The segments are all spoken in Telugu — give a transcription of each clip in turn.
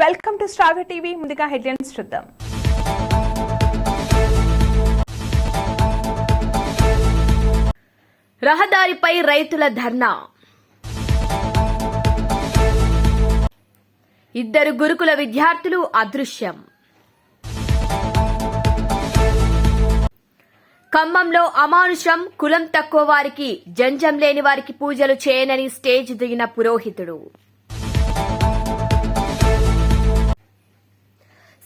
Welcome to star TV. ముందుగా హెడ్లైన్స్ చూద్దాం. రహదారిపై రైతుల ధర్నా. ఇద్దరు గురుకుల విద్యార్థులు అదృశ్యం. ఖమ్మంలో అమానుషం కులం తక్కువ వారికి జంజం లేని వారికి పూజలు చేయనని స్టేజ్ దిగిన పురోహితుడు.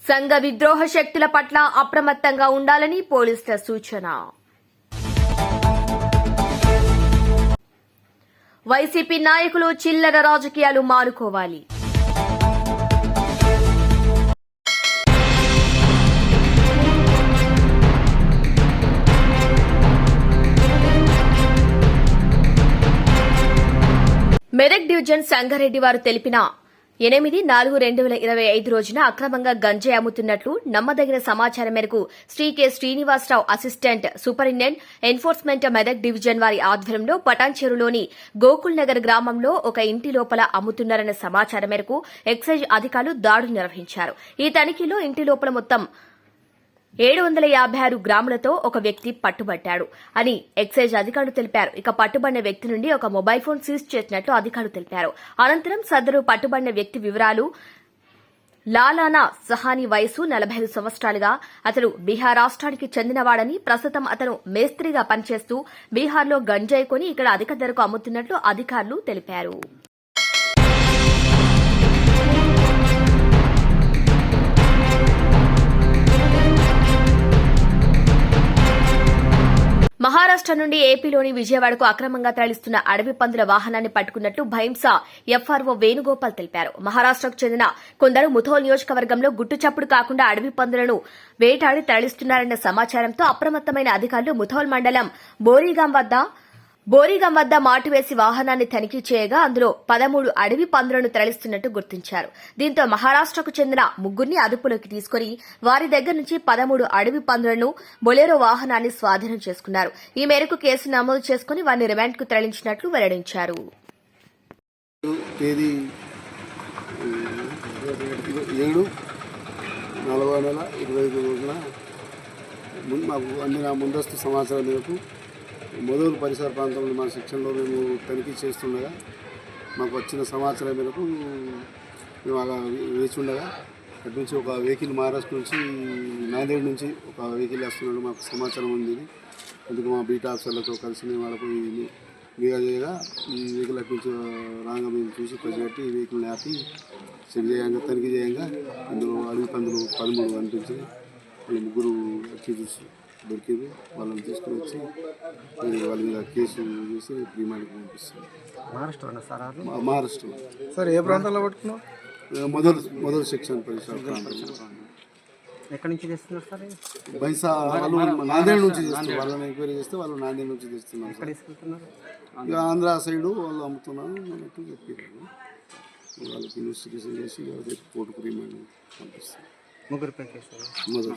సంఘ విద్రోహ శక్తుల పట్ల అప్రమత్తంగా ఉండాలని పోలీసుల సూచన. వైసీపీ నాయకులు చిల్లర రాజకీయాలు మానుకోవాలి. మెదక్ డివిజన్ సంగారెడ్డి వారు తెలిపిన ఎనిమిది నాలుగు రెండు వేల ఇరవై ఐదు రోజున అక్రమంగా గంజాయి అమ్ముతున్నట్లు నమ్మదగిన సమాచారం మేరకు Shri K Srinivasarao assistant superintendent enforcement Medak division వారి ఆధ్వర్యంలో పటాన్చెరులోని గోకుల్ నగర్ గ్రామంలో ఒక ఇంటి లోపల అమ్ముతున్నారన్న సమాచారం మేరకు ఎక్సైజ్ అధికారులు దాడులు నిర్వహించారు. ఈ తనిఖీలో ఇంటి లోపల మొత్తం ఏడు వందల యాభై ఆరు గ్రాములతో ఒక వ్యక్తి పట్టుబట్టాడు అని ఎక్సైజ్ అధికారులు తెలిపారు. ఇక పట్టుబడిన వ్యక్తి నుండి ఒక మొబైల్ ఫోన్ సీజ్ చేసినట్లు అధికారులు తెలిపారు. అనంతరం సదరు పట్టుబడిన వ్యక్తి వివరాలు లాలానా సహాని వయసు నలభై ఐదు సంవత్సరాలుగా అతడు బీహార్ రాష్ట్రానికి చెందినవాడని ప్రస్తుతం అతను మేస్త్రిగా పనిచేస్తూ బీహార్లో గంజాయి కొని ఇక్కడ అధిక ధరకు అమ్ముతున్నట్లు అధికారులు తెలిపారు. మహారాష్ట నుండి ఏపీలోని విజయవాడకు అక్రమంగా తరలిస్తున్న అడవి పందుల వాహనాన్ని పట్టుకున్నట్లు భైంసా ఎఫ్ఆర్ఓ వేణుగోపాల్ తెలిపారు. మహారాష్టకు చెందిన కొందరు ముథోల్ నియోజకవర్గంలో గుట్టుచప్పుడు కాకుండా అడవి పందులను వేటాడి తరలిస్తున్నారన్న సమాచారంతో అప్రమత్తమైన అధికారులు ముథోల్ మండలం బోరీగాం వద్ద బోరిగం వద్ద మాటు వేసి వాహనాన్ని తనిఖీ చేయగా అందులో పదమూడు అడవి పందులను తరలిస్తున్నట్టు గుర్తించారు. దీంతో మహారాష్టకు చెందిన ముగ్గురిని అదుపులోకి తీసుకుని వారి దగ్గర నుంచి పదమూడు అడవి పందులను బొలేరో వాహనాన్ని స్వాధీనం చేసుకున్నారు. ఈ మేరకు కేసు నమోదు చేసుకుని వారిని రిమాండ్కు తరలించినట్లు వెల్లడించారు. తేదీ ఏడు నలభై నెల ఇరవై ఐదు రోజున మాకు అందిన ముందస్తు సమాచారం మేరకు మొదలు పరిసర ప్రాంతంలో మా సెక్షన్లో మేము తనిఖీ చేస్తుండగా మాకు వచ్చిన సమాచారం మేరకు మేము అలా వేచి ఉండగా అటు నుంచి ఒక వెహికల్ మహారాష్ట్ర నుంచి నాందేడ్ నుంచి ఒక వెహికల్ వస్తున్నాడు మాకు సమాచారం ఉంది అందుకు మా బీటా ఆఫీసర్లతో కలిసి మేము వాళ్ళకు మీగా చేయగా ఈ వెహికల్ అటు నుంచి రాగా మేము చూసి ప్రజెట్టి ఈ వెహికల్ని ఆపి చెక్ చేయంగా తనిఖీ చేయంగా అందులో అడుగు పందులు పదమూడు కనిపించి ముగ్గురు అక్యూజెస్ దొరికింది. వాళ్ళని తీసుకుని వచ్చి వాళ్ళ మీద కేసు చేసి రిమాండ్కి పంపిస్తాం మహారాష్ట్ర సార్ వాళ్ళు మా- మహారాష్ట్రలో సార్ ఏ ప్రాంతంలో పట్టుకున్నావు మొదలు మొదలు సెక్షన్ పరిసర ప్రాంతం. ఎక్కడి నుంచి తెస్తున్నారు సార్? బైసా వాళ్ళు నాందేడ్ నుంచి చేస్తారు వాళ్ళని ఎంక్వైరీ చేస్తే వాళ్ళు నాందేడ్ నుంచి తెస్తున్నాం ఎక్కడ తీసుకెళ్తున్నారు? ఇక ఆంధ్ర సైడు వాళ్ళు అమ్ముతున్నాను అన్నట్టు చెప్పారు. వాళ్ళకి ఇన్వెస్టిగేషన్ చేసి కోర్టుకు రిమాండ్ పంపిస్తాం ముగ్గురు మొదలు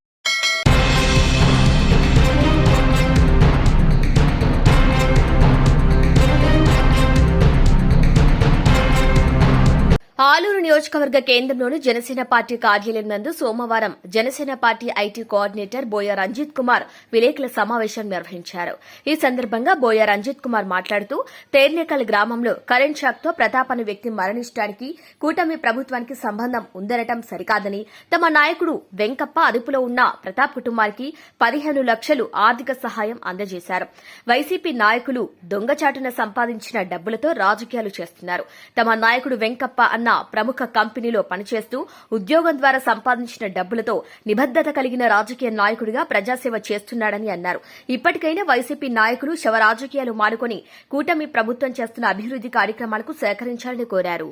ఆలూరు నియోజకవర్గ కేంద్రంలోని జనసేన పార్టీ కార్యాలయం నందు సోమవారం Janasena party IT coordinator Boya Ranjith Kumar విలేకరుల సమావేశం నిర్వహించారు. ఈ సందర్భంగా బోయ రంజిత్ కుమార్ మాట్లాడుతూ తేర్నేకల్ గ్రామంలో కరెంట్ షాక్తో ప్రతాప్ అనే వ్యక్తి మరణించడానికి కూటమి ప్రభుత్వానికి సంబంధం ఉందనటం సరికాదని తమ నాయకుడు వెంకప్ప అదుపులో ఉన్న ప్రతాప్ కుటుంబానికి పదిహేను లక్షలు ఆర్థిక సహాయం అందజేశారు. వైసీపీ నాయకులు దొంగచాటున సంపాదించిన డబ్బులతో రాజకీయాలు చేస్తున్నారు. తమ నాయకుడు వెంకప్ప అన్న ప్రముఖ కంపెనీలో పనిచేస్తూ ఉద్యోగం ద్వారా సంపాదించిన డబ్బులతో నిబద్దత కలిగిన రాజకీయ నాయకుడిగా ప్రజాసేవ చేస్తున్నాడని అన్నారు. ఇప్పటికైనా వైసీపీ నాయకులు శవ రాజకీయాలు మానుకొని కూటమి ప్రభుత్వం చేస్తున్న అభివృద్ది కార్యక్రమాలకు సహకరించాలని కోరారు.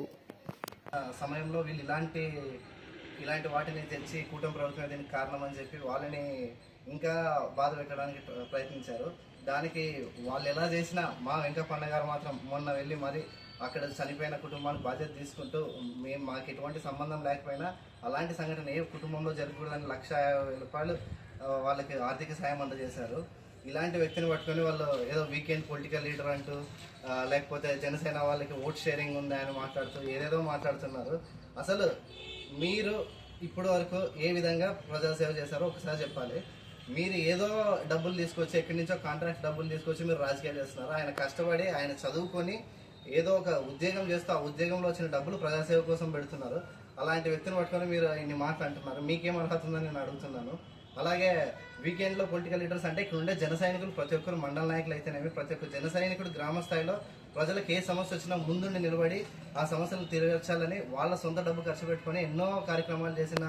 సమయంలో వీళ్ళు ఇలాంటి ఇలాంటి వాటిని తెచ్చి కూటమి ప్రభుత్వం దీనికి కారణం అని చెప్పి వాళ్ళని ఇంకా బాధ పెట్టడానికి ప్రయత్నించారు. దానికి వాళ్ళు ఎలా చేసినా మా వెంకప్పన్న గారు మాత్రం మొన్న వెళ్ళి మరి అక్కడ చనిపోయిన కుటుంబానికి బాధ్యత తీసుకుంటూ మేము మాకు ఎటువంటి సంబంధం లేకపోయినా అలాంటి సంఘటన ఏ కుటుంబంలో జరగకూడదని లక్ష రూపాయలు వాళ్ళకి ఆర్థిక సాయం అందజేశారు. ఇలాంటి వ్యక్తిని పట్టుకొని వాళ్ళు ఏదో వీకెండ్ పొలిటికల్ లీడర్ అంటూ లేకపోతే జనసేన వాళ్ళకి ఓట్ షేరింగ్ ఉంది అని మాట్లాడుతూ ఏదేదో మాట్లాడుతున్నారు. అసలు మీరు ఇప్పటి వరకు ఏ విధంగా ప్రజాసేవ చేశారో ఒకసారి చెప్పాలి. మీరు ఏదో డబ్బులు తీసుకొచ్చి ఎక్కడి నుంచో కాంట్రాక్ట్ డబ్బులు తీసుకొచ్చి మీరు రాజకీయాలు చేస్తున్నారు? ఆయన కష్టపడి ఆయన చదువుకొని ఏదో ఒక ఉద్యోగం చేస్తూ ఆ ఉద్యోగంలో వచ్చిన డబ్బులు ప్రజాసేవ కోసం పెడుతున్నారు. అలాంటి వ్యక్తిని పట్టుకొని మీరు ఇన్ని మాటలు అంటున్నారు. మీకేం అర్హత ఉందని నేను అడుగుతున్నాను. అలాగే వీకెండ్లో పొలిటికల్ లీడర్స్ అంటే ఇక్కడ ఉండే జన సైనికులు ప్రతి ఒక్కరు మండల నాయకులు అయితేనేమి ప్రతి ఒక్క జన సైనికుడు గ్రామ స్థాయిలో ప్రజలకు ఏ సమస్య వచ్చినా ముందుండి నిలబడి ఆ సమస్యలు తీర్చాలని వాళ్ళ సొంత డబ్బు ఖర్చు పెట్టుకొని ఎన్నో కార్యక్రమాలు చేసిన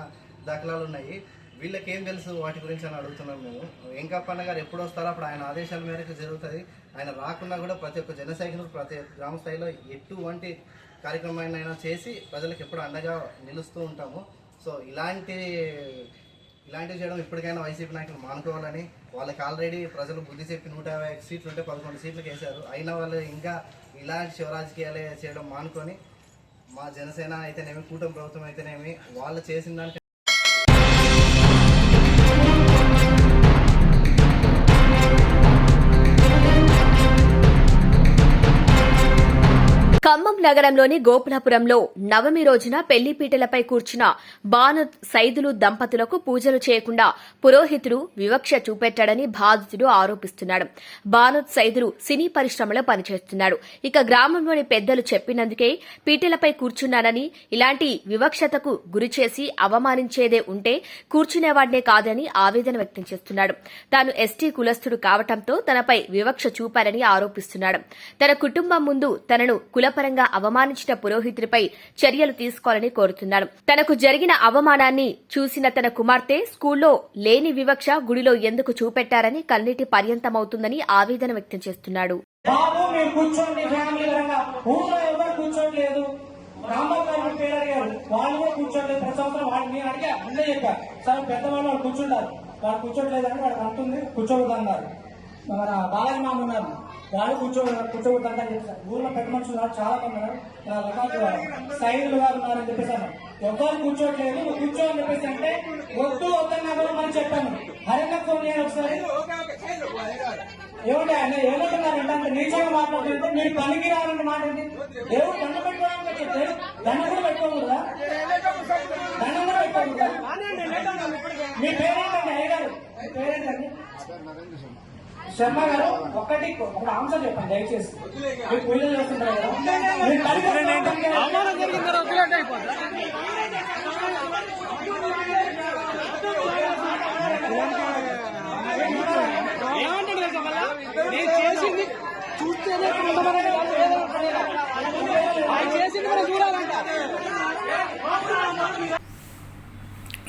దాఖలాలు ఉన్నాయి. వీళ్ళకి ఏం తెలుసు వాటి గురించి అని అడుగుతున్నాం మేము. వెంకప్పన్న గారు ఎప్పుడు వస్తారో అప్పుడు ఆయన ఆదేశాల మేరకు జరుగుతుంది. ఆయన రాకున్నా కూడా ప్రతి ఒక్క జన ప్రతి ఒక్క గ్రామ స్థాయిలో ఎటువంటి కార్యక్రమాన్ని చేసి ప్రజలకు ఎప్పుడు అండగా నిలుస్తూ ఉంటాము. సో ఇలాంటి ఇలాంటివి చేయడం ఇప్పటికైనా వైసీపీ నాయకులు మానుకోవాలని వాళ్ళకి ఆల్రెడీ ప్రజలు బుద్ధి చెప్పి నూట యాభై సీట్లు ఉంటే పదకొండు సీట్లు వేశారు అయినా వాళ్ళు ఇంకా ఇలాంటి శివరాజకీయాలే చేయడం మానుకొని మా జనసేన అయితేనేమి కూటమి ప్రభుత్వం అయితేనేమి వాళ్ళు చేసిన దానికి ఖమ్మం నగరంలోని గోపులాపురంలో నవమి రోజున పెళ్ళిపీటలపై కూర్చున్న బాను సైదులు దంపతులకు పూజలు చేయకుండా పురోహితుడు వివక్ష చూపెట్టాడని బాధితుడు ఆరోపిస్తున్నాడు. బానుత్ సైదులు సినీ పరిశ్రమలో పనిచేస్తున్నాడు. ఇక గ్రామంలోని పెద్దలు చెప్పినందుకే పీటలపై కూర్చున్నానని ఇలాంటి వివక్షతకు గురిచేసి అవమానించేదే ఉంటే కూర్చునేవాడినే కాదని ఆవేదన వ్యక్తం చేస్తున్నాడు. తాను ఎస్టీ కులస్తుడు కావటంతో తనపై వివక్ష చూపారని ఆరోపిస్తున్నాడు. తన కుటుంబం ముందు తనను కులపరంగా అవమానించిన పురోహితుడిపై చర్యలు తీసుకోవాలని కోరుతున్నాడు తనకు జరిగిన అవమానాన్ని చూసిన తన కుమార్తె స్కూల్లో లేని వివక్ష గుడిలో ఎందుకు చూపెట్టారని కన్నీటి పర్యంతమవుతుందని ఆవేదన వ్యక్తం చేస్తున్నాడు. వాళ్ళు కూడా కూర్చోట్లేదు. ప్రతి సంవత్సరం వాళ్ళు నేను అడిగా ముందే చెప్పా సరే పెద్దవాళ్ళు వాళ్ళు కూర్చుంటారు. వాళ్ళు వాడికి అంటుంది. కూర్చోవద్దు అన్నారు. బాలాజీ మామ ఉన్నారు. వాళ్ళు కూర్చో కూర్చోవద్దు అంటారు చెప్పారు ఊళ్ళో పెద్ద మనుషులు చాలా మంది ఉన్నారు. సైదులు గారు ఉన్నారని చెప్పేసి అన్నారు. ఎవరు కూర్చోట్లేదు నువ్వు కూర్చో అని చెప్పేసి అంటే వద్దు వద్దన్నా కూడా మనం చెప్పాను. హరిక ఫోన్ చేయాలి ఒకసారి. ఏమిటి ఆయన ఏమంటున్నారంటే అంత నీచంగా మాట్లాడుతుంటే మీరు పనికి రావాలంటే మాట ఏంటి? దేవుడు దండ పెట్టుకోవడానికి వచ్చారు దండ కూడా పెట్టుకోకూడదా? దండం కూడా పెట్టుకోకూడదా? మీ పేరేంటండి అయ్యగారు? పేరేంటండి? శర్మ గారు ఒక్కటి ఒక ఆన్సర్ చెప్పండి దయచేసి. మీరు పూజలు చేస్తుంటారు చేసింది చూస్తేనే చేసింది మనం చూడాలంట.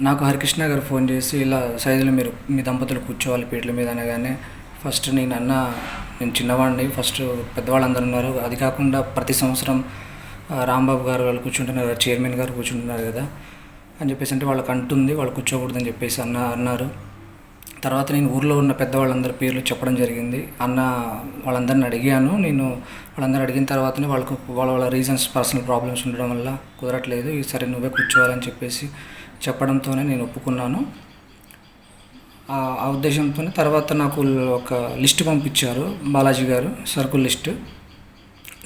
నాకు హరికృష్ణ గారు ఫోన్ చేసి ఇలా సైజులు మీరు మీ దంపతులు కూర్చోవాలి పీటల మీద అనగానే ఫస్ట్ నేను అన్న నేను చిన్నవాడిని ఫస్ట్ పెద్దవాళ్ళందరూ ఉన్నారు. అది కాకుండా ప్రతి సంవత్సరం రాంబాబు గారు వాళ్ళు కూర్చుంటున్నారు కదా, చైర్మన్ గారు కూర్చుంటున్నారు కదా అని చెప్పేసి అంటే వాళ్ళకి అంటుంది వాళ్ళు కూర్చోకూడదని చెప్పేసి అన్న అన్నారు. తర్వాత నేను ఊర్లో ఉన్న పెద్దవాళ్ళందరి పేర్లు చెప్పడం జరిగింది. అన్న వాళ్ళందరిని అడిగాను. నేను వాళ్ళందరూ అడిగిన తర్వాతనే వాళ్ళకు వాళ్ళ వాళ్ళ రీజన్స్ పర్సనల్ ప్రాబ్లమ్స్ ఉండడం వల్ల కుదరట్లేదు. ఈ సరే నువ్వే కూర్చోవాలని చెప్పేసి చెప్పడంతోనే నేను ఒప్పుకున్నాను. ఆ ఉద్దేశంతో తర్వాత నాకు ఒక లిస్ట్ పంపించారు బాలాజీ గారు సర్కుల్ లిస్ట్.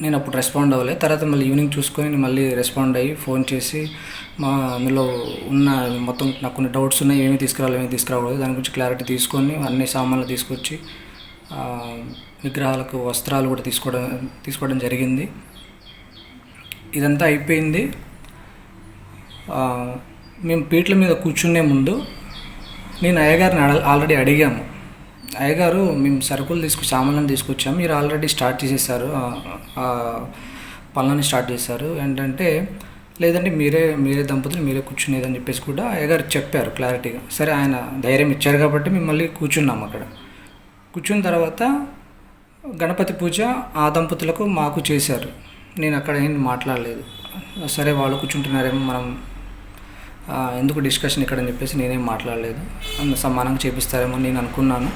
నేను అప్పుడు రెస్పాండ్ అవ్వలేదు. తర్వాత మళ్ళీ ఈవినింగ్ చూసుకొని నేను మళ్ళీ రెస్పాండ్ అయ్యి ఫోన్ చేసి మా అందులో ఉన్న మొత్తం నాకు కొన్ని డౌట్స్ ఉన్నాయి ఏమి తీసుకురావాలి ఏమి తీసుకురాకూడదు దాని గురించి క్లారిటీ తీసుకొని అన్ని సామాన్లు తీసుకొచ్చి విగ్రహాలకు వస్త్రాలు కూడా తీసుకోవడం తీసుకోవడం జరిగింది. ఇదంతా అయిపోయింది. మేము పీట్ల మీద కూర్చునే ముందు నేను అయ్యగారిని అడ ఆల్రెడీ అడిగాము. అయ్యగారు మేము సరుకులు తీసుకు సామాన్లను తీసుకొచ్చాము. మీరు ఆల్రెడీ స్టార్ట్ చేసేసారు. ఆ- పనులని స్టార్ట్ చేశారు. ఏంటంటే లేదంటే మీరే మీరే దంపతులు మీరే కూర్చునేదని చెప్పేసి కూడా అయ్యగారు చెప్పారు క్లారిటీగా. సరే ఆయన ధైర్యం ఇచ్చారు కాబట్టి మేము మళ్ళీ కూర్చున్నాము అక్కడ. కూర్చున్న తర్వాత గణపతి పూజ ఆ దంపతులకు మాకు చేశారు. నేను అక్కడ ఏం మాట్లాడలేదు. సరే వాళ్ళు కూర్చుంటున్నారేమో మనం ఎందుకు డిస్కషన్ ఇక్కడ అని చెప్పేసి నేనేం మాట్లాడలేదు. అందు సమానంగా చేపిస్తారేమో అని నేను అనుకున్నాను.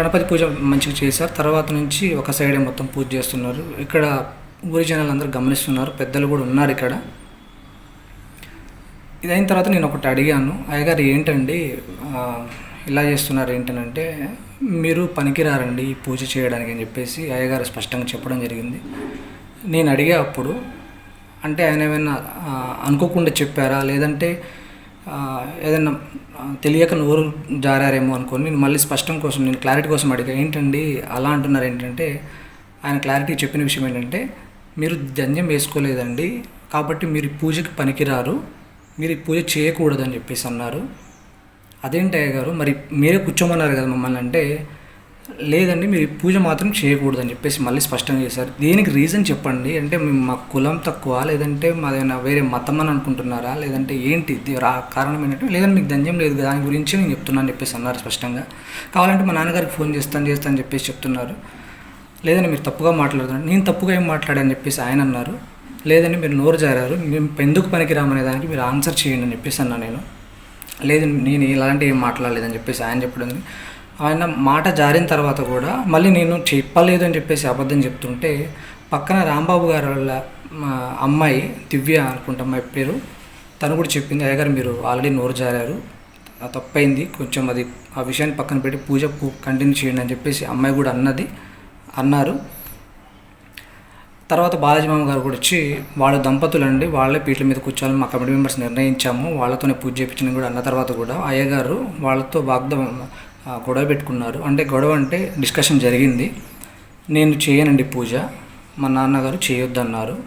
గణపతి పూజ మంచిగా చేశారు. తర్వాత నుంచి ఒక సైడే మొత్తం పూజ చేస్తున్నారు. ఇక్కడ ఊరి జనాలు అందరూ గమనిస్తున్నారు. పెద్దలు కూడా ఉన్నారు ఇక్కడ. ఇదైన తర్వాత నేను ఒకటి అడిగాను. అయ్యగారు ఏంటండి ఇలా చేస్తున్నారు ఏంటనంటే మీరు పనికిరారండి పూజ చేయడానికి అని చెప్పేసి అయ్యగారు స్పష్టంగా చెప్పడం జరిగింది. నేను అడిగే అప్పుడు అంటే ఆయన ఏమైనా అనుకోకుండా చెప్పారా? లేదంటే ఏదైనా తెలియక నోరు జారారేమో అనుకోని నేను మళ్ళీ స్పష్టం కోసం నేను క్లారిటీ కోసం అడిగా ఏంటండి అలా అంటున్నారు ఏంటంటే ఆయన క్లారిటీ చెప్పిన విషయం ఏంటంటే మీరు జంజం వేసుకోలేదండి కాబట్టి మీరు పూజకి పనికిరారు మీరు పూజ చేయకూడదని చెప్పేసి అన్నారు. అదేంటి అయ్య గారు మరి మీరే కూర్చోమన్నారు కదా మమ్మల్ని అంటే లేదండి మీరు పూజ మాత్రం చేయకూడదని చెప్పేసి మళ్ళీ స్పష్టంగా చేశారు. దీనికి రీజన్ చెప్పండి? అంటే మా కులం తక్కువ లేదంటే మాదేమైనా వేరే మతం అని అనుకుంటున్నారా? లేదంటే ఏంటి? రా కారణం ఏంటంటే లేదంటే మీకు దంజం లేదు దాని గురించి నేను చెప్తున్నాను అని చెప్పేసి అన్నారు స్పష్టంగా. కావాలంటే మా నాన్నగారికి ఫోన్ చేస్తాను చేస్తాను అని చెప్పేసి చెప్తున్నారు. లేదండి మీరు తప్పుగా మాట్లాడుతున్నారు. నేను తప్పుగా ఏం మాట్లాడని చెప్పేసి ఆయన అన్నారు. లేదండి మీరు నోరు జారారు. మేము ఎందుకు పనికి రామనే దానికి మీరు ఆన్సర్ చేయండి అని చెప్పేసి అన్నా నేను. లేదు నేను ఇలాంటి ఏం మాట్లాడలేదని చెప్పేసి ఆయన చెప్పడం ఆయన మాట జారిన తర్వాత కూడా మళ్ళీ నేను చెప్పలేదు అని చెప్పేసి అబద్ధం చెప్తుంటే పక్కన రాంబాబు గారు వాళ్ళ అమ్మాయి దివ్య అనుకుంటా అమ్మాయి పేరు తను కూడా చెప్పింది అయ్యగారు మీరు ఆల్రెడీ నోరు జారారు తప్పైంది కొంచెం అది ఆ విషయాన్ని పక్కన పెట్టి పూజ కంటిన్యూ చేయండి అని చెప్పేసి అమ్మాయి కూడా అన్నది అన్నారు. తర్వాత బాలాజీ మామ గారు కూడా వచ్చి వాళ్ళ దంపతులు అండి వాళ్ళే పీట్ల మీద కూర్చోవాలని మా కమిటీ మెంబర్స్ నిర్ణయించాము వాళ్ళతోనే పూజ చేయించిన కూడా అన్న తర్వాత కూడా అయ్యగారు వాళ్ళతో వాగ్దం గొడవ పెట్టుకున్నారు. అంటే గొడవ అంటే డిస్కషన్ జరిగింది. నేను చేయనండి పూజ. మా నాన్నగారు చేయొద్దన్నారు.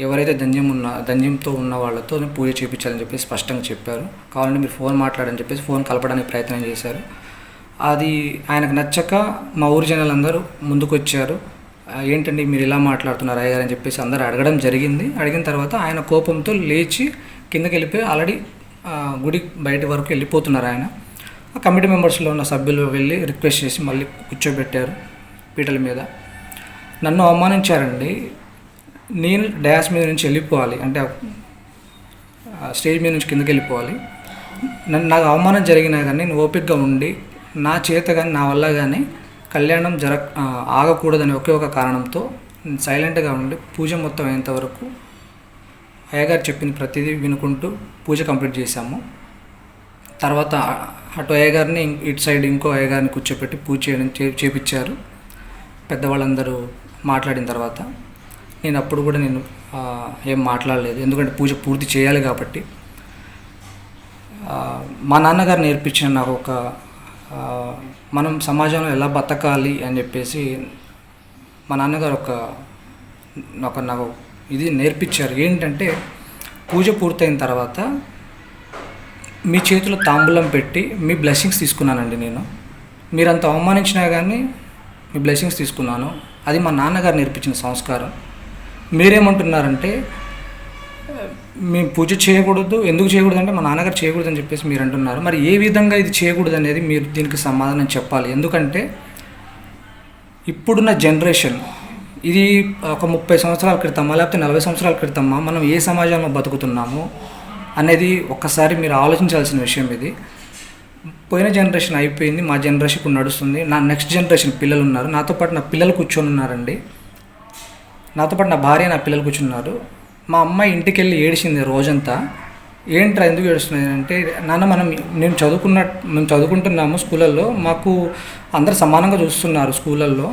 ఎవరైతే దంజం ఉన్న దంజంతో ఉన్న వాళ్ళతో పూజ చేయించాలని చెప్పేసి స్పష్టంగా చెప్పారు. కావాలంటే మీరు ఫోన్ మాట్లాడని చెప్పేసి ఫోన్ కలపడానికి ప్రయత్నం చేశారు. అది ఆయనకు నచ్చక మా ఊరి జనాలందరూ ముందుకొచ్చారు. వచ్చారు ఏంటండి మీరు ఇలా మాట్లాడుతున్నారు అయ్యగారు? అని చెప్పేసి అందరూ అడగడం జరిగింది. అడిగిన తర్వాత ఆయన కోపంతో లేచి కిందకి వెళ్ళిపోయి ఆల్రెడీ గుడి బయట వరకు వెళ్ళిపోతున్నారు ఆయన. ఆ కమిటీ మెంబర్స్లో ఉన్న సభ్యులు వెళ్ళి రిక్వెస్ట్ చేసి మళ్ళీ కూర్చోబెట్టారు పీటల మీద. నన్ను అవమానించారండి. నేను డ్యాస్ మీద నుంచి వెళ్ళిపోవాలి. అంటే స్టేజ్ మీద నుంచి కిందకి వెళ్ళిపోవాలి. నన్ను నాకు అవమానం జరిగినా కానీ నేను ఓపికగా ఉండి నా చేత కానీ నా వల్ల కానీ కళ్యాణం జర ఆగకూడదని ఒకే ఒక కారణంతో నేను సైలెంట్గా ఉండి పూజ మొత్తం అయ్యేంత వరకు అయ్యగారు చెప్పిన ప్రతిదీ వినుకుంటూ పూజ కంప్లీట్ చేశాము. తర్వాత అటు అయ్యగారిని ఇం- ఇటు సైడ్ ఇంకో అయ్యగారిని కూర్చోపెట్టి పూజ చేయడం చే చేపించారు పెద్దవాళ్ళందరూ మాట్లాడిన తర్వాత నేను అప్పుడు కూడా నేను ఏం మాట్లాడలేదు. ఎందుకంటే పూజ పూర్తి చేయాలి కాబట్టి. మా నాన్నగారు నేర్పించిన నాకు ఒక మనం సమాజంలో ఎలా బతకాలి అని చెప్పేసి మా నాన్నగారు ఒక ఒక నాకు ఇది నేర్పించారు. ఏంటంటే పూజ పూర్తయిన తర్వాత మీ చేతిలో తాంబూలం పెట్టి మీ బ్లెస్సింగ్స్ తీసుకున్నానండి నేను. మీరంత అవమానించినా కానీ మీ బ్లెస్సింగ్స్ తీసుకున్నాను. అది మా నాన్నగారు నేర్పించిన సంస్కారం. మీరేమంటున్నారంటే మేము పూజ చేయకూడదు ఎందుకు చేయకూడదు అంటే మా నాన్నగారు చేయకూడదు అని చెప్పేసి మీరు అంటున్నారు మరి ఏ విధంగా ఇది చేయకూడదు అనేది మీరు దీనికి సమాధానం చెప్పాలి. ఎందుకంటే ఇప్పుడున్న జనరేషన్ ఇది ఒక ముప్పై సంవత్సరాల క్రితమా లేకపోతే నలభై సంవత్సరాల క్రితమా మనం ఏ సమాజంలో బతుకుతున్నామో అనేది ఒక్కసారి మీరు ఆలోచించాల్సిన విషయం ఇది. పోయిన జనరేషన్ అయిపోయింది మా జనరేషన్ ఇప్పుడు నడుస్తుంది. నా నెక్స్ట్ జనరేషన్ పిల్లలు ఉన్నారు నాతో పాటు నా పిల్లలు కూర్చొని ఉన్నారండి. నాతో పాటు నా భార్య నా పిల్లలు కూర్చున్నారు మా అమ్మాయి ఇంటికి వెళ్ళి ఏడిచింది రోజంతా. ఏంట్రా ఎందుకు ఏడుస్తున్నది అంటే నాన్న మనం నేను చదువుకున్న మేము చదువుకుంటున్నాము స్కూళ్ళల్లో. మాకు అందరు సమానంగా చూస్తున్నారు స్కూళ్ళల్లో.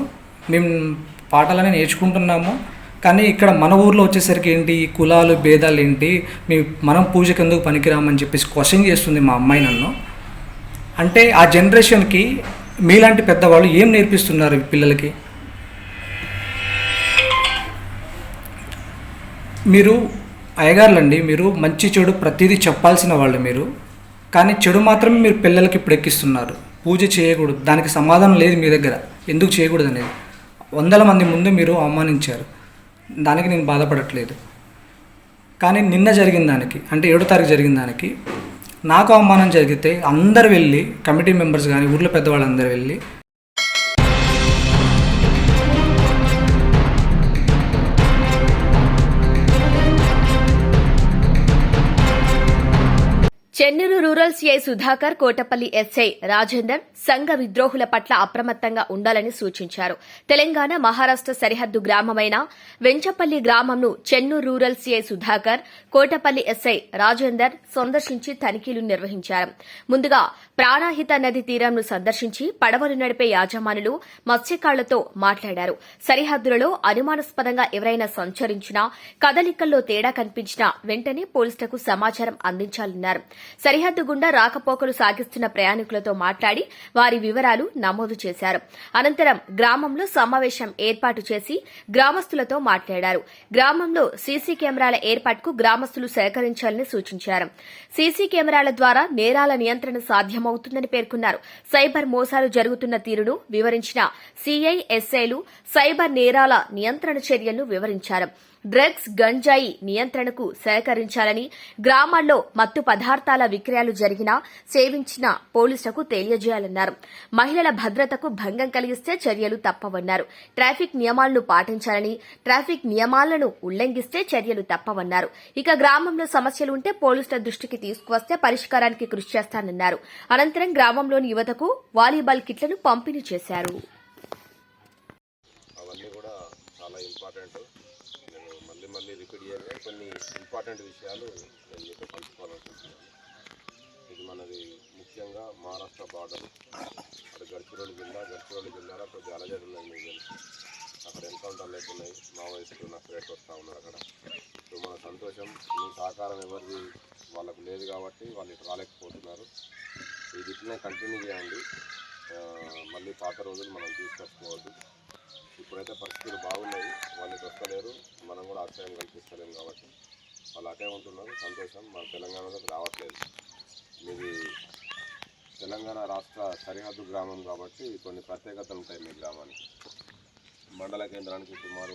మేము పాఠాలని నేర్చుకుంటున్నాము. కానీ ఇక్కడ మన ఊర్లో వచ్చేసరికి ఏంటి? ఈ కులాలు భేదాలు ఏంటి? మీ మనం పూజకి ఎందుకు పనికిరామని చెప్పేసి క్వశ్చన్ చేస్తుంది మా అమ్మాయి నన్ను. అంటే ఆ జనరేషన్కి మీలాంటి పెద్దవాళ్ళు ఏం నేర్పిస్తున్నారు పిల్లలకి? మీరు అయ్యగారులండి మీరు మంచి చెడు ప్రతిదీ చెప్పాల్సిన వాళ్ళు మీరు. కానీ చెడు మాత్రమే మీరు పిల్లలకి ఇప్పుడు ఎక్కిస్తున్నారు. పూజ చేయకూడదు. దానికి సమాధానం లేదు మీ దగ్గర. ఎందుకు చేయకూడదు అనేది వందల మంది ముందు మీరు అవమానించారు. దానికి నేను బాధపడట్లేదు. కానీ నిన్న జరిగిన దానికి అంటే ఏడో తారీఖు జరిగిన దానికి నాకు అవమానం జరిగితే అందరు వెళ్ళి కమిటీ మెంబర్స్ కానీ ఊర్లో పెద్దవాళ్ళందరూ వెళ్ళి Chennur rural CI Sudhakar Kotapalli SI Rajender సంఘ విద్రోహుల పట్ల అప్రమత్తంగా ఉండాలని సూచించారు. తెలంగాణ మహారాష్ట సరిహద్దు గ్రామమైన Venchapalli గ్రామంను Chennur rural C I Sudhakar Kotapalli S I Rajender సందర్శించి తనిఖీలు నిర్వహించారు. ముందుగా ప్రాణాహిత నది తీరంను సందర్శించి పడవలు నడిపే యాజమానులు మత్స్యకారులతో మాట్లాడారు. సరిహద్దులలో అనుమానాస్పదంగా ఎవరైనా సంచరించినా కదలికల్లో తేడా కనిపించినా వెంటనే పోలీసులకు సమాచారం అందించాలన్నారు. సరిహద్దు గుండా రాకపోకలు సాగిస్తున్న ప్రయాణికులతో మాట్లాడి వారి వివరాలు నమోదు చేశారు. అనంతరం గ్రామంలో సమావేశం ఏర్పాటు చేసి గ్రామస్తులతో మాట్లాడారు. గ్రామంలో సీసీ కెమెరాల ఏర్పాటుకు గ్రామస్తులు సహకరించాలని సూచించారు. సీసీ కెమెరాల ద్వారా నేరాల నియంత్రణ సాధ్యమవుతుందని పేర్కొన్నారు. సైబర్ మోసాలు జరుగుతున్న తీరును వివరించిన సీఐ ఎస్ఐలు సైబర్ నేరాల నియంత్రణ చర్యలను వివరించారు. డ్రగ్స్ గంజాయి నియంత్రణకు సహకరించాలని గ్రామాల్లో మత్తు పదార్థాల విక్రయాలు జరిగినా సేవించిన పోలీసులకు తెలియజేయాలన్నారు. మహిళల భద్రతకు భంగం కలిగిస్తే చర్యలు తప్పవన్నారు. ట్రాఫిక్ నియమాలను పాటించాలని ట్రాఫిక్ నియమాలను ఉల్లంఘిస్తే చర్యలు తప్పవన్నారు. ఇక గ్రామంలో సమస్యలు ఉంటే పోలీసుల దృష్టికి తీసుకువస్తే పరిష్కారానికి కృషి చేస్తానన్నారు. అనంతరం గ్రామంలోని యువతకు వాలీబాల్ కిట్లను పంపిణీ చేశారు అవన్నీ కూడా చాలా ఇంపార్టెంట్ నేను మళ్ళీ మళ్ళీ రిపీట్ చేయగా కొన్ని ఇంపార్టెంట్ విషయాలు నేను మీతో పంచుకోవాలనుకుంటున్నాను. ఇది మనది ముఖ్యంగా మహారాష్ట్ర బార్డర్ అక్కడ గడ్చిరోలు జిల్లా గడ్చిరోలు జిల్లాలో కొద్దిగా అలజడి ఉన్నాయి మీకు తెలుసు. అక్కడ ఎన్కౌంటర్లు అవుతున్నాయి మావోయిస్టులు నక్సలైట్ వస్తూ ఉన్నారు అక్కడ. సో మన సంతోషం మీ సహకారం ఎవరిది వాళ్ళకు లేదు కాబట్టి వాళ్ళు ఇటు రాలేకపోతున్నారు. ఇది ఇట్లనే కంటిన్యూ చేయండి. మళ్ళీ పాత రోజులు మనం తీసుకొచ్చుకోవద్దు. ఇప్పుడైతే పరిస్థితులు బాగున్నాయి. వాళ్ళు ఇటు వస్తలేరు మనం కూడా ఆశ్రయం కల్పిస్తలేము కాబట్టి. వాళ్ళు అటే ఉంటున్నారు. సంతోషం. మన తెలంగాణలోకి రావట్లేదు. మీది తెలంగాణ రాష్ట్ర సరిహద్దు గ్రామం కాబట్టి కొన్ని ప్రత్యేకతలు ఉంటాయి మీ గ్రామానికి. మండల కేంద్రానికి సుమారు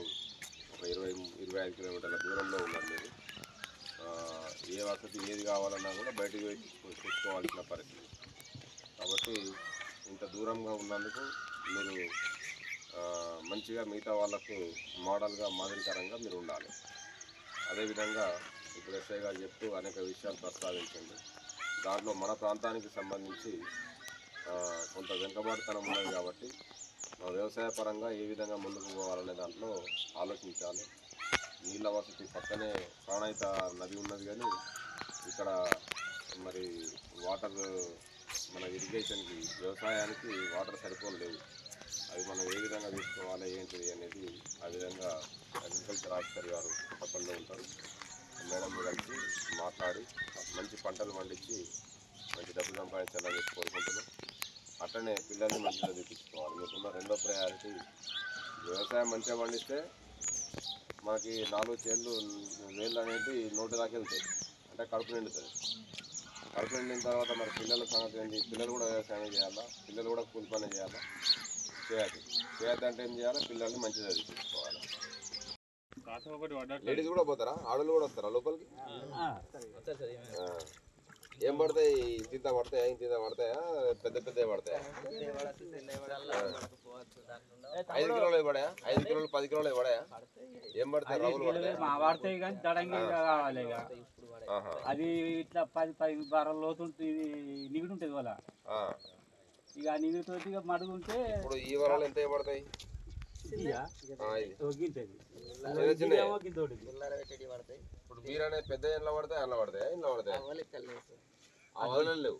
ఒక ఇరవై ఇరవై ఐదు కిలోమీటర్ల దూరంలో ఉన్నారు మీరు ఏ వసతి ఏది కావాలన్నా కూడా బయటికి వెళ్ళి తెచ్చుకో- తెచ్చుకోవాల్సిన పరిస్థితి. కాబట్టి ఇంత దూరంగా ఉన్నందుకు మీరు మంచిగా మిగతా వాళ్ళకు మోడల్గా మాదిరికరంగా మీరు ఉండాలి. అదేవిధంగా ఇప్పుడు ఎస్ఐ గారు చెప్తూ అనేక విషయాలు ప్రస్తావించండి. దాంట్లో మన ప్రాంతానికి సంబంధించి కొంత వెనుకబాటుతనం ఉన్నది కాబట్టి మన వ్యవసాయ పరంగా ఏ విధంగా ముందుకు పోవాలనే దాంట్లో ఆలోచించాలి. నీళ్ళ వసతి పక్కనే ప్రాణాయిత నది ఉన్నది కానీ ఇక్కడ మరి వాటర్ మన ఇరిగేషన్కి వ్యవసాయానికి వాటర్ సరిపోలేవు అవి మనం ఏ విధంగా తీసుకోవాలి ఏంటిది అనేది ఆ విధంగా అగ్రికల్చర్ ఆఫీసర్ గారు పక్కనలో ఉంటారు. మేడం కలిసి మాట్లాడి మంచి పంటలు పండించి మంచి డబ్బులు సంపాదించాలని చెప్పి కోరుకుంటున్నాం. అట్లనే పిల్లల్ని మంచిగా చూపించుకోవాలి. మీకున్న రెండో ప్రయారిటీ వ్యవసాయం మంచిగా పండిస్తే మనకి నాలుగు చేళ్ళు వేళ్ళు అనేది నోటి దాకా వెళ్తాయి. అంటే కడుపు నిండుతుంది. కడుపు నిండిన తర్వాత మరి పిల్లల సంగతి ఏంటి? పిల్లలు కూడా వ్యవసాయం చేయాలా? పిల్లలు కూడా కూలి పని చేయాలా? చేయాలి. చేయాలి అంటే ఏం చేయాలి? పిల్లల్ని మంచిగా చదివించుకోవాలి. లేడీస్ కూడా పోతారా? ఆడలు కూడా వస్తారా లోపలికి. ఏం పడతాయి? ఇంత పడతాయా? ఇంత పడతాయా? పెద్ద పెద్ద పడతాయా? ఐదు కిలోలు పడాయా? ఐదు కిలోలు పది కిలోలు పడాయా? ఏం పడతాయి? కానీ దడంగి కావాలి. అది ఇట్లా పది పది బారల లోతు నిగుడు ఉంటుంది వాళ్ళ ఆ. ఇక ఇక మడుగుంటే ఇప్పుడు ఈ వరాలు ఎంత పడతాయి. ఇప్పుడు మీరు అనేది పెద్ద ఎండ్ల పడతాయి పడతాయా ఇంట్లో పడతాయా? లేవు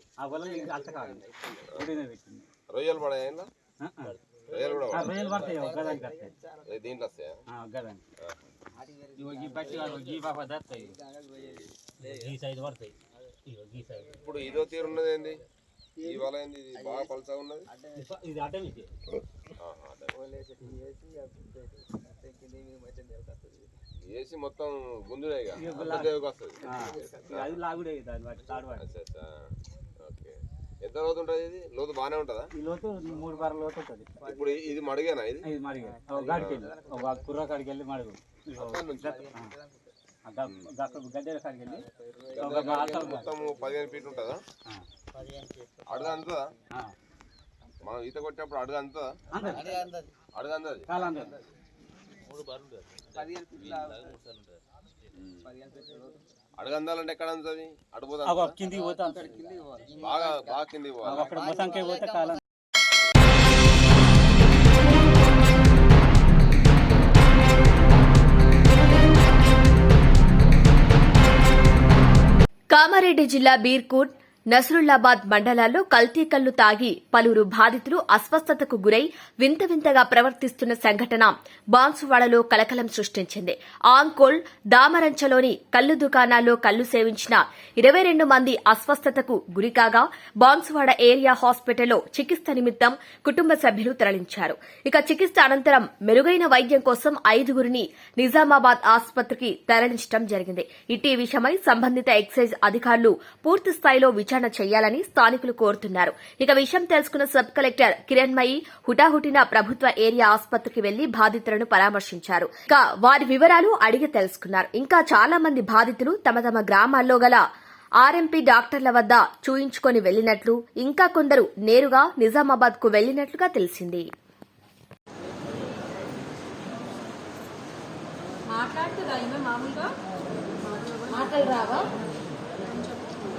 రొయ్యలు పడాయా ఇంట్లో ఆ, ఆ. రొయ్యలు కూడా పడతాయి దీంట్లో వస్తాయా? ఇప్పుడు ఇదో తీరు ఉన్నది ఏంది? ఈ వల ఏంది ఇది బాగా పలసగా ఉన్నది? ఇది ఆటోమేటిక్ ఆహా, అదే. వేసి మొత్తం పెద్దవి వస్తుంది. అది లాగుడే దాని వాటి తాడు ఓకే. ఎంత లోతు ఉంటుంది ఇది? లోతు బాగానే ఉంటుందా? ఈ లోతు మూడు బార లోతు ఉంటుంది. ఇప్పుడు ఇది మడిగేనా ఇది? ఇది మడిగా. గాడికి వెళ్ళి ఒక కుర్ర కాడికి వెళ్ళి మడుగు. గద్దెల కాడికి వెళ్ళి ఒక బాట మొత్తం పదిహేను ఫీట్ ఉంటుందా? అడుగు మనం ఈత కొట్టినప్పుడు అడుగు అందరు అడుగు అందది అడగందాలంటే ఎక్కడ అడుగుదా కిందికి పోతాం బాగా బాగా కింది పోవాలి. అక్కడ మొత్తానికి పోతే కాలం. కామారెడ్డి జిల్లా బీర్కూట్ నసరుల్లాబాద్ మండలాల్లో కల్తీ కళ్ళు తాగి పలువురు బాధితులు అస్వస్థతకు గురై వింత వింతగా ప్రవర్తిస్తున్న సంఘటన బాన్సువాడలో కలకలం సృష్టించింది. ఆంకోల్ దామరంచలోని కళ్ళు దుకాణాల్లో కళ్ళు సేవించిన ఇరవై రెండు మంది అస్వస్థతకు గురికాగా బాన్సువాడ ఏరియా హాస్పిటల్లో చికిత్స నిమిత్తం కుటుంబ సభ్యులు తరలించారు. ఇక చికిత్స అనంతరం మెరుగైన వైద్యం కోసం ఐదుగురిని నిజామాబాద్ ఆసుపత్రికి తరలించడం జరిగింది. ఇటీ విషయమై సంబంధిత ఎక్సైజ్ అధికారులు పూర్తి స్థాయిలో విచారణ చేయాలని స్థానికులు కోరుతున్నారు. ఇక విషయం తెలుసుకున్న సబ్ కలెక్టర్ కిరణ్మయి హుటాహుటిన ప్రభుత్వ ఏరియా ఆసుపత్రికి వెళ్ళి బాధితులను పరామర్శించారు. ఇక వారి వివరాలు అడిగి తెలుసుకున్నారు. ఇంకా చాలా మంది బాధితులు తమ తమ గ్రామాల్లో గల ఆర్ఎంపీ డాక్టర్ల వద్ద చూయించుకొని వెళ్ళినట్లు ఇంకా కొందరు నేరుగా నిజామాబాద్కు వెళ్ళినట్లుగా తెలిసింది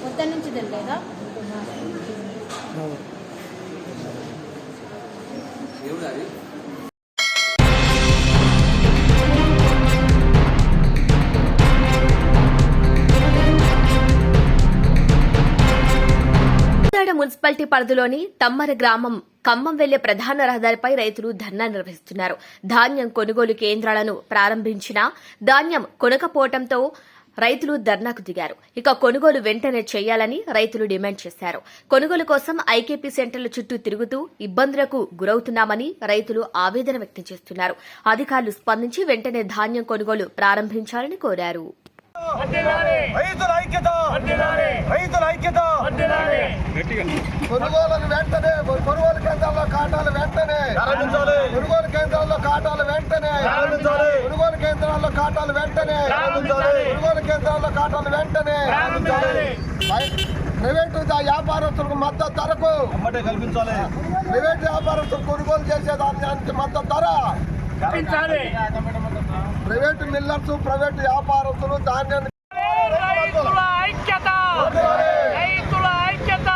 పొద్దున్న నుంచి తెలియదా కోదాడ పరిధిలోని తమ్మర గ్రామం ఖమ్మం వెళ్ళే ప్రధాన రహదారిపై రైతులు ధర్నా నిర్వహిస్తున్నారు. ధాన్యం కొనుగోలు కేంద్రాలను ప్రారంభించినా ధాన్యం కొనకపోవడంతో రైతులు ధర్నాకు దిగారు. ఇక కొనుగోలు వెంటనే చేయాలని రైతులు డిమాండ్ చేశారు. కొనుగోలు కోసం ఐకేపీ సెంటర్ల చుట్టూ తిరుగుతూ ఇబ్బందులకు గురవుతున్నామని రైతులు ఆవేదన వ్యక్తం చేస్తున్నారు. అధికారులు స్పందించి వెంటనే ధాన్యం కొనుగోలు ప్రారంభించాలని కోరారు. రైతుల ఐక్యత. రైతుల ఐక్యత. కొనుగోలు వెంటనే కొనుగోలు కేంద్రాల్లో కాటాలు వెంటనే. కొనుగోలు కేంద్రాల్లో కాటాలు వెంటనే. కొనుగోలు కేంద్రాల్లో కాటాలు వెంటనే. కొనుగోలు కేంద్రాల్లో కాటాలు వెంటనే. ప్రైవేటు వ్యాపారస్తులకు మద్దతు ధరకు. కల్పించాలి. ప్రైవేట్ వ్యాపారస్తులు కొనుగోలు చేసే దానికి మద్దతు ధర. ప్రైవేటు మిల్లర్స్ ప్రైవేటు వ్యాపారస్తులు ధాన్యాన్ని రైతుల ఐక్యత! రైతుల ఐక్యత!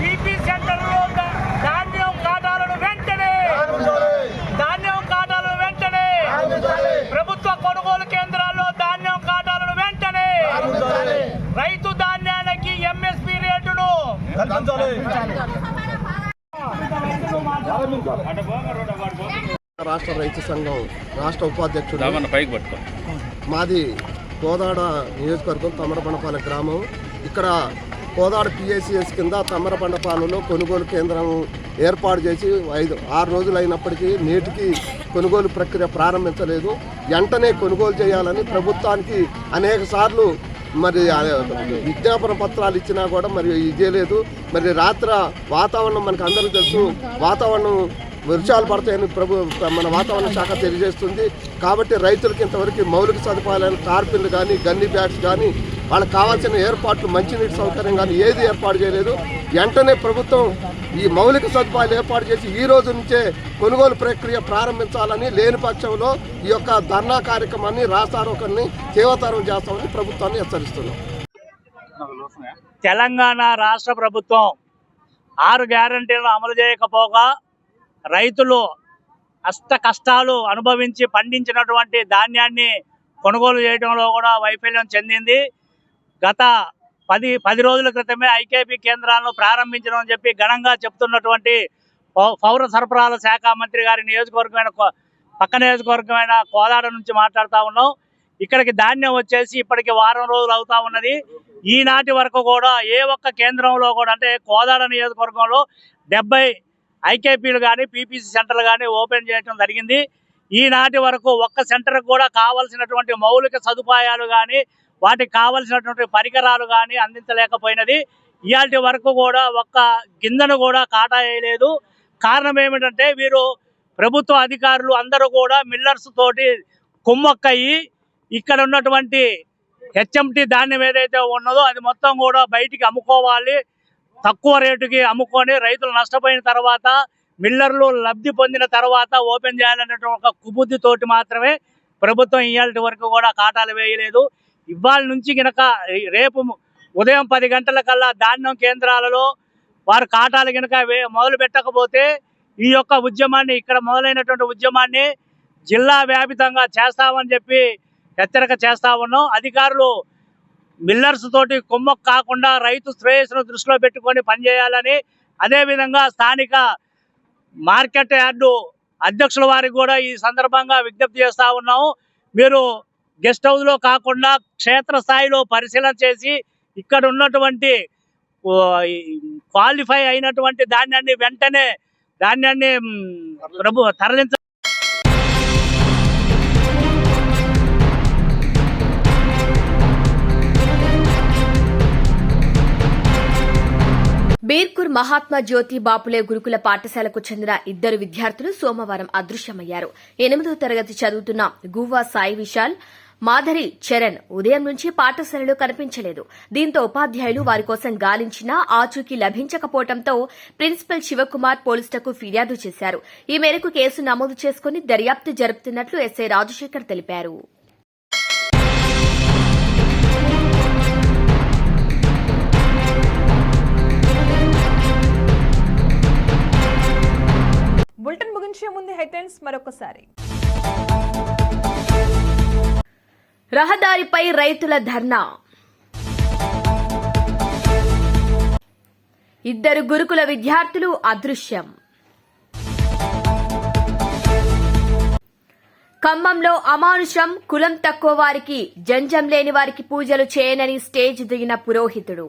బీపీ సెంటర్లో ధా- ధాన్యం కాటాలను వెంటనే! ధాన్యం కాటాలను వెంటనే! ప్రభుత్వ కొనుగోలు కేంద్రాల్లో ధాన్యం కాటాలను వెంటనే! రైతు ధాన్యానికి ఎంఎస్పి రేటును రాష్ట్ర రైతు సంఘం రాష్ట్ర ఉపాధ్యక్షుడు. మాది కోదాడ నియోజకవర్గం తమరబండపాలెం గ్రామం. ఇక్కడ కోదాడ పిఎస్సిఎస్ కింద తమరబండపాలెంలో కొనుగోలు కేంద్రం ఏర్పాటు చేసి ఐదు ఆరు రోజులు అయినప్పటికీ నేటికి కొనుగోలు ప్రక్రియ ప్రారంభించలేదు. వెంటనే కొనుగోలు చేయాలని ప్రభుత్వానికి అనేక సార్లు మరి విజ్ఞాపన పత్రాలు ఇచ్చినా కూడా మరి ఇదే లేదు మరి రాత్ర వాతావరణం మనకు అందరికీ తెలుసు. వాతావరణం వర్షాలు పడతాయని ప్రభు మన వాతావరణ శాఖ తెలియజేస్తుంది. కాబట్టి రైతులకు ఇంతవరకు మౌలిక సదుపాయాలు టార్పిన్లు కానీ గన్ని బ్యాగ్స్ కానీ వాళ్ళకి కావాల్సిన ఏర్పాట్లు మంచినీటి సౌకర్యం కానీ ఏది ఏర్పాటు చేయలేదు. వెంటనే ప్రభుత్వం ఈ మౌలిక సదుపాయాలు ఏర్పాటు చేసి ఈ రోజు నుంచే కొనుగోలు ప్రక్రియ ప్రారంభించాలని లేని పక్షంలో ఈ యొక్క ధర్నా కార్యక్రమాన్ని రాస్తారోకల్ని తీవ్రతరం చేస్తామని ప్రభుత్వాన్ని హెచ్చరిస్తున్నాం. తెలంగాణ రాష్ట్ర ప్రభుత్వం ఆరు గ్యారంటీలను అమలు చేయకపోగా రైతులు అష్ట కష్టాలు అనుభవించి పండించినటువంటి ధాన్యాన్ని కొనుగోలు చేయడంలో కూడా వైఫల్యం చెందింది. గత పది పది రోజుల క్రితమే ఐకేపీ కేంద్రాలను ప్రారంభించడం అని చెప్పి ఘనంగా చెప్తున్నటువంటి పౌ- పౌర సరఫరాల శాఖ మంత్రి గారి నియోజకవర్గమైన కో- పక్క నియోజకవర్గమైన కోదాడ నుంచి మాట్లాడుతూ ఉన్నాం. ఇక్కడికి ధాన్యం వచ్చేసి ఇప్పటికి వారం రోజులు అవుతా ఉన్నది. ఈనాటి వరకు కూడా ఏ ఒక్క కేంద్రంలో కూడా అంటే కోదాడ నియోజకవర్గంలో డెబ్బై ఐకేపీలు కానీ పీపీసీ సెంటర్లు కానీ ఓపెన్ చేయడం జరిగింది. ఈనాటి వరకు ఒక్క సెంటర్కి కూడా కావలసినటువంటి మౌలిక సదుపాయాలు కానీ వాటికి కావలసినటువంటి పరికరాలు కానీ అందించలేకపోయినది. ఇవాటి వరకు కూడా ఒక్క గింజను కూడా కాటా వేయలేదు. కారణం ఏమిటంటే వీరు ప్రభుత్వ అధికారులు అందరూ కూడా మిల్లర్స్ తోటి కుమ్మక్కయ్యి ఇక్కడ ఉన్నటువంటి హెచ్ఎంటి ధాన్యం ఏదైతే ఉన్నదో అది మొత్తం కూడా బయటికి అమ్ముకోవాలి. తక్కువ రేటుకి అమ్ముకొని రైతులు నష్టపోయిన తర్వాత మిల్లర్లు లబ్ధి పొందిన తర్వాత ఓపెన్ చేయాలనేటువంటి ఒక కుబుద్ధితోటి మాత్రమే ప్రభుత్వం ఇవాళ వరకు కూడా కాటాలు వేయలేదు. ఇవాళ నుంచి గనక రేపు ఉదయం పది గంటల కల్లా ధాన్యం కేంద్రాలలో వారు కాటాలు గనక వే మొదలు పెట్టకపోతే ఈ యొక్క ఉద్యమాన్ని ఇక్కడ మొదలైనటువంటి ఉద్యమాన్ని జిల్లా వ్యాపితంగా చేస్తామని చెప్పి హెచ్చరిక చేస్తా ఉన్నాం. అధికారులు మిల్లర్స్ తోటి కొమ్మకు కాకుండా రైతు శ్రేయస్సును దృష్టిలో పెట్టుకొని పనిచేయాలని అదేవిధంగా స్థానిక మార్కెట్ యార్డు అధ్యక్షుల వారికి కూడా ఈ సందర్భంగా విజ్ఞప్తి చేస్తా ఉన్నాము. మీరు గెస్ట్ హౌస్లో కాకుండా క్షేత్రస్థాయిలో పరిశీలన చేసి ఇక్కడ ఉన్నటువంటి క్వాలిఫై అయినటువంటి ధాన్యాన్ని వెంటనే ధాన్యాన్ని ప్రభు తరలించ బీర్కూర్ మహాత్మా జ్యోతి బాపులే గురుకుల పాఠశాలకు చెందిన ఇద్దరు విద్యార్థులు సోమవారం అదృశ్యమయ్యారు. ఎనిమిదో తరగతి చదువుతున్న గువ్వా సాయి విశాల్ మాధరి చరణ్ ఉదయం నుంచి పాఠశాలలో కనిపించలేదు. దీంతో ఉపాధ్యాయులు వారి కోసం గాలించినా ఆచూకీ లభించకపోవడంతో ప్రిన్సిపల్ శివకుమార్ పోలీసులకు ఫిర్యాదు చేశారు. ఈ మేరకు కేసు నమోదు చేసుకుని దర్యాప్తు జరుపుతున్నట్లు ఎస్ఐ రాజశేఖర్ తెలిపారు. ముందు హెడ్లైన్స్ మరొకసారి. రహదారిపై రైతుల ధర్నా. ఇద్దరు గురుకుల విద్యార్థులు అదృశ్యం. ఖమ్మంలో అమానుషం కులం తక్కువ వారికి జంజం లేని వారికి పూజలు చేయనని స్టేజ్ దిగిన పురోహితుడు.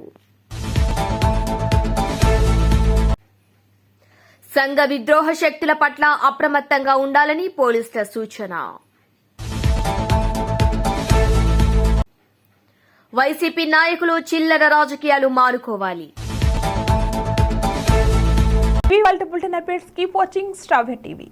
సంఘ విద్రోహ శక్తుల పట్ల అప్రమత్తంగా ఉండాలని పోలీసుల సూచన. వైసీపీ నాయకులు చిల్లర రాజకీయాలు మానుకోవాలి. ఇవాళ bulletin updates keep watching TV